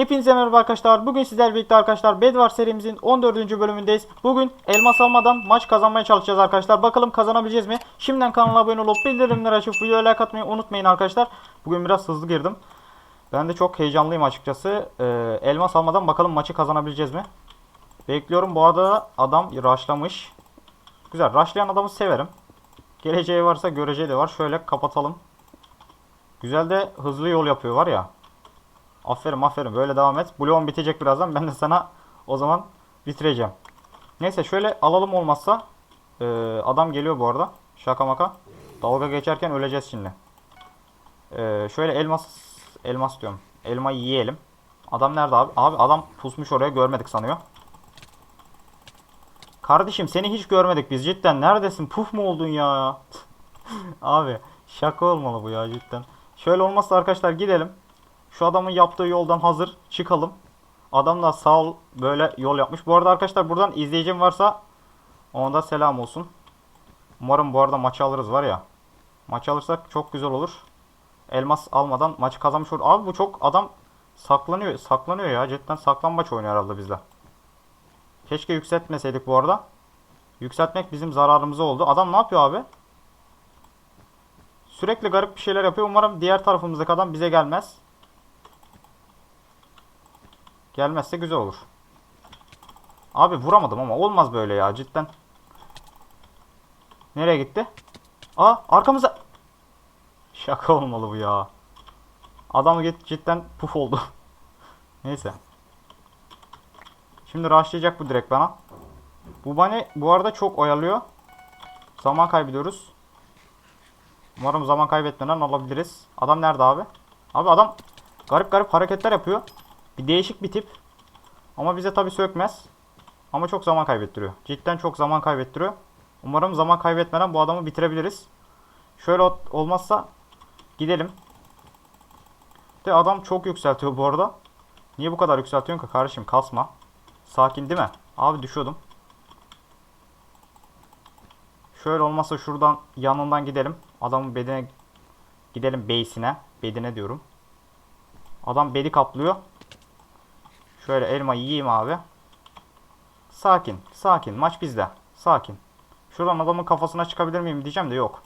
Hepinize merhaba arkadaşlar. Bugün sizlerle birlikte arkadaşlar Bedwar serimizin 14. bölümündeyiz. Bugün elmas almadan maç kazanmaya çalışacağız arkadaşlar. Bakalım kazanabileceğiz mi? Şimdiden kanala abone olup bildirimleri açıp videoya like atmayı unutmayın arkadaşlar. Bugün biraz hızlı girdim. Ben de çok heyecanlıyım açıkçası. Ee, elmas almadan bakalım maçı kazanabileceğiz mi? Bekliyorum. Bu arada adam rushlamış. Güzel. Rushlayan adamı severim. Geleceği varsa göreceği de var. Şöyle kapatalım. Güzel de hızlı yol yapıyor var ya. Aferin aferin böyle devam et. Bloğum bitecek birazdan. Ben de sana o zaman bitireceğim. Neyse şöyle alalım olmazsa. Ee, adam geliyor bu arada. Şaka maka. Dalga geçerken öleceğiz şimdi. Ee, şöyle elmas elmas diyorum. Elmayı yiyelim. Adam nerede abi? Abi adam pusmuş oraya görmedik sanıyor. Kardeşim seni hiç görmedik biz cidden. Neredesin? Puf mu oldun ya? abi şaka olmalı bu ya cidden. Şöyle olmazsa arkadaşlar gidelim. Şu adamın yaptığı yoldan hazır çıkalım. Adam da sağ ol böyle yol yapmış. Bu arada arkadaşlar buradan izleyicim varsa ona da selam olsun. Umarım bu arada maçı alırız var ya. Maçı alırsak çok güzel olur. Elmas almadan maçı kazanmış olur. Abi bu çok adam saklanıyor. Saklanıyor ya. Cidden saklanmaç oynuyor herhalde bizde. Keşke yükseltmeseydik bu arada. Yükseltmek bizim zararımıza oldu. Adam ne yapıyor abi? Sürekli garip bir şeyler yapıyor. Umarım diğer tarafımızdaki adam bize gelmez. Gelmezse güzel olur. Abi vuramadım ama olmaz böyle ya cidden. Nereye gitti? Aa arkamıza. Şaka olmalı bu ya. Adam cidden puf oldu. Neyse. Şimdi rushlayacak bu direkt bana. Bu beni bu arada çok oyalıyor. Zaman kaybediyoruz. Umarım zaman kaybetmeden alabiliriz. Adam nerede abi? Abi adam garip garip hareketler yapıyor. Bir değişik bir tip. Ama bize tabi sökmez. Ama çok zaman kaybettiriyor. Cidden çok zaman kaybettiriyor. Umarım zaman kaybetmeden bu adamı bitirebiliriz. Şöyle ol- olmazsa gidelim. De adam çok yükseltiyor bu arada. Niye bu kadar yükseltiyorsun ki kardeşim kasma. Sakin değil mi? Abi düşüyordum. Şöyle olmazsa şuradan yanından gidelim. Adamın bedene gidelim base'ine. Bedine diyorum. Adam bedi kaplıyor. Şöyle elma yiyeyim abi. Sakin, sakin. Maç bizde. Sakin. Şuradan adamın kafasına çıkabilir miyim diyeceğim de yok.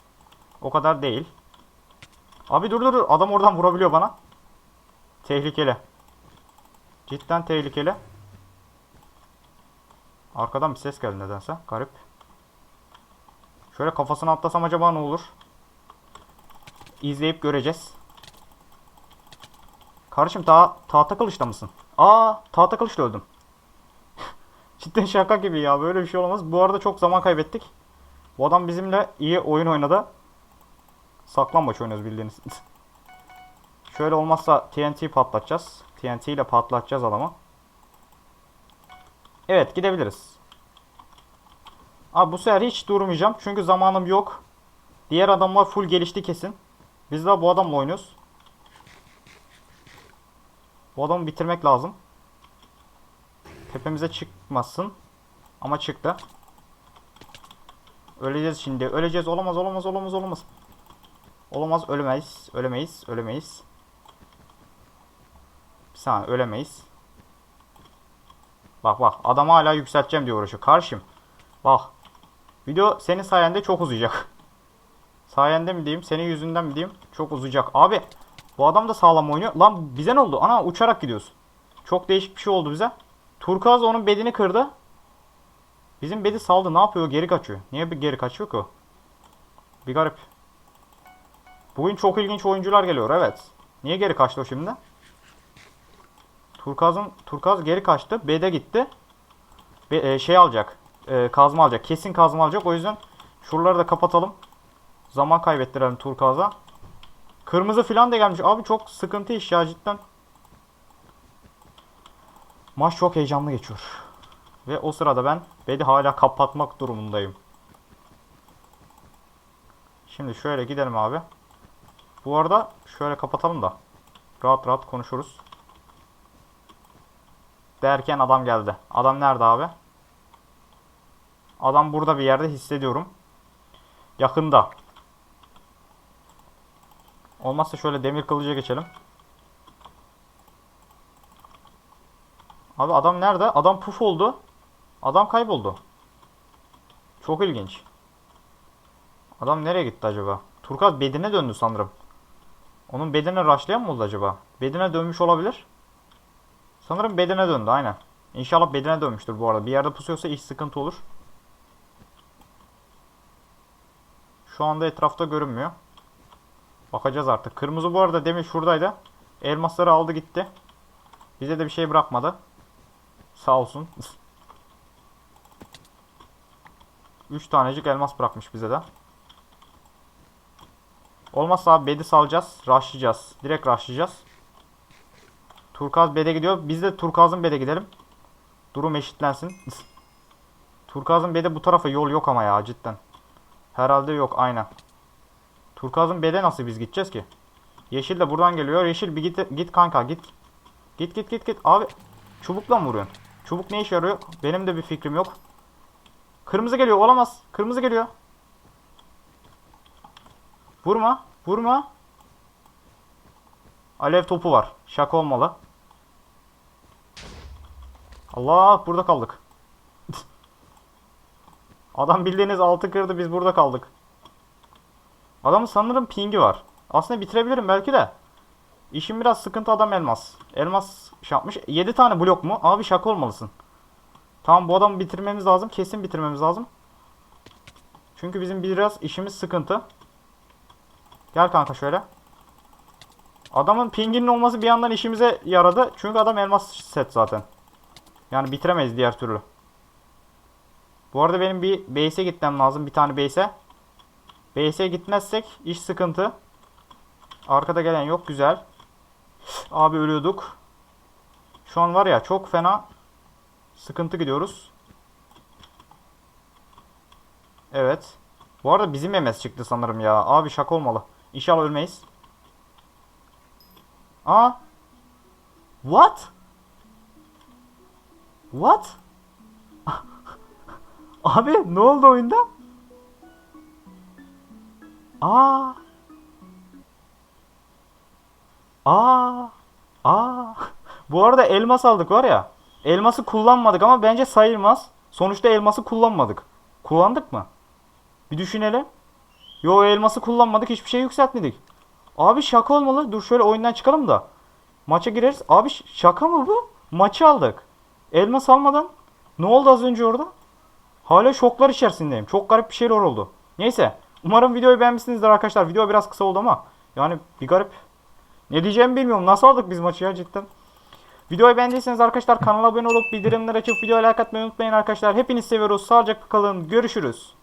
O kadar değil. Abi dur dur dur. Adam oradan vurabiliyor bana. Tehlikeli. Cidden tehlikeli. Arkadan bir ses geldi nedense. Garip. Şöyle kafasına atlasam acaba ne olur? İzleyip göreceğiz. Kardeşim ta tahta kılıçta mısın? Aa tahta kılıçla öldüm. Cidden şaka gibi ya böyle bir şey olmaz. Bu arada çok zaman kaybettik. Bu adam bizimle iyi oyun oynadı. Saklambaç oynuyoruz bildiğiniz. Şöyle olmazsa TNT patlatacağız. TNT ile patlatacağız adamı. Evet gidebiliriz. Abi bu sefer hiç durmayacağım. Çünkü zamanım yok. Diğer adamlar full gelişti kesin. Biz de bu adamla oynuyoruz. Bu adamı bitirmek lazım. Tepemize çıkmasın. Ama çıktı. Öleceğiz şimdi. Öleceğiz. Olamaz, olamaz, olamaz, olamaz. Olamaz, ölemeyiz. Ölemeyiz, ölemeyiz. Bir saniye, ölemeyiz. Bak bak, adamı hala yükselteceğim diye uğraşıyor. Karşım. Bak. Video senin sayende çok uzayacak. Sayende mi diyeyim, senin yüzünden mi diyeyim? Çok uzayacak. Abi, bu adam da sağlam oynuyor. Lan bize ne oldu? Ana uçarak gidiyoruz. Çok değişik bir şey oldu bize. Turkuaz onun bedini kırdı. Bizim bedi saldı. Ne yapıyor? Geri kaçıyor. Niye bir geri kaçıyor ki o? Bir garip. Bugün çok ilginç oyuncular geliyor. Evet. Niye geri kaçtı o şimdi? Turkaz'ın Turkaz geri kaçtı. B'de gitti. Be, e, şey alacak. E, kazma alacak. Kesin kazma alacak. O yüzden şuraları da kapatalım. Zaman kaybettirelim Turkaz'a. Kırmızı falan da gelmiş. Abi çok sıkıntı iş ya cidden. Maç çok heyecanlı geçiyor. Ve o sırada ben bedi hala kapatmak durumundayım. Şimdi şöyle gidelim abi. Bu arada şöyle kapatalım da. Rahat rahat konuşuruz. Derken adam geldi. Adam nerede abi? Adam burada bir yerde hissediyorum. Yakında. Olmazsa şöyle demir kılıca geçelim. Abi adam nerede? Adam puf oldu. Adam kayboldu. Çok ilginç. Adam nereye gitti acaba? Turkaz bedene döndü sanırım. Onun bedene rushlayan mı oldu acaba? Bedene dönmüş olabilir. Sanırım bedene döndü aynen. İnşallah bedene dönmüştür bu arada. Bir yerde pusuyorsa iş sıkıntı olur. Şu anda etrafta görünmüyor. Bakacağız artık. Kırmızı bu arada demin şuradaydı. Elmasları aldı gitti. Bize de bir şey bırakmadı. Sağ olsun. 3 tanecik elmas bırakmış bize de. Olmazsa abi bedi salacağız. Rushlayacağız. Direkt rushlayacağız. Turkaz bede gidiyor. Biz de Turkaz'ın bede gidelim. Durum eşitlensin. Turkaz'ın bede bu tarafa yol yok ama ya cidden. Herhalde yok aynen. Turkaz'ın bede nasıl biz gideceğiz ki? Yeşil de buradan geliyor. Yeşil bir git, git kanka git. Git git git git. Abi çubukla mı vuruyorsun? Çubuk ne işe yarıyor? Benim de bir fikrim yok. Kırmızı geliyor. Olamaz. Kırmızı geliyor. Vurma. Vurma. Alev topu var. Şaka olmalı. Allah burada kaldık. Adam bildiğiniz altı kırdı biz burada kaldık. Adamın sanırım pingi var. Aslında bitirebilirim belki de. İşim biraz sıkıntı adam elmas. Elmas şey yapmış. 7 tane blok mu? Abi şaka olmalısın. Tamam bu adamı bitirmemiz lazım. Kesin bitirmemiz lazım. Çünkü bizim biraz işimiz sıkıntı. Gel kanka şöyle. Adamın pinginin olması bir yandan işimize yaradı. Çünkü adam elmas set zaten. Yani bitiremeyiz diğer türlü. Bu arada benim bir base'e gitmem lazım. Bir tane base'e. Base'e gitmezsek iş sıkıntı. Arkada gelen yok. Güzel. Abi ölüyorduk. Şu an var ya çok fena sıkıntı gidiyoruz. Evet. Bu arada bizim MS çıktı sanırım ya. Abi şaka olmalı. İnşallah ölmeyiz. Aa. What? What? Abi ne oldu oyunda? Aa. Aa. Aa. Bu arada elmas aldık var ya. Elması kullanmadık ama bence sayılmaz. Sonuçta elması kullanmadık. Kullandık mı? Bir düşünelim. Yo elması kullanmadık hiçbir şey yükseltmedik. Abi şaka olmalı. Dur şöyle oyundan çıkalım da. Maça gireriz. Abi şaka mı bu? Maçı aldık. Elmas almadan. Ne oldu az önce orada? Hala şoklar içerisindeyim. Çok garip bir şeyler oldu. Neyse. Umarım videoyu beğenmişsinizdir arkadaşlar. Video biraz kısa oldu ama. Yani bir garip. Ne diyeceğimi bilmiyorum. Nasıl aldık biz maçı ya cidden. Videoyu beğendiyseniz arkadaşlar kanala abone olup bildirimleri açıp videoya like atmayı unutmayın arkadaşlar. Hepinizi seviyoruz. Sağlıcakla kalın. Görüşürüz.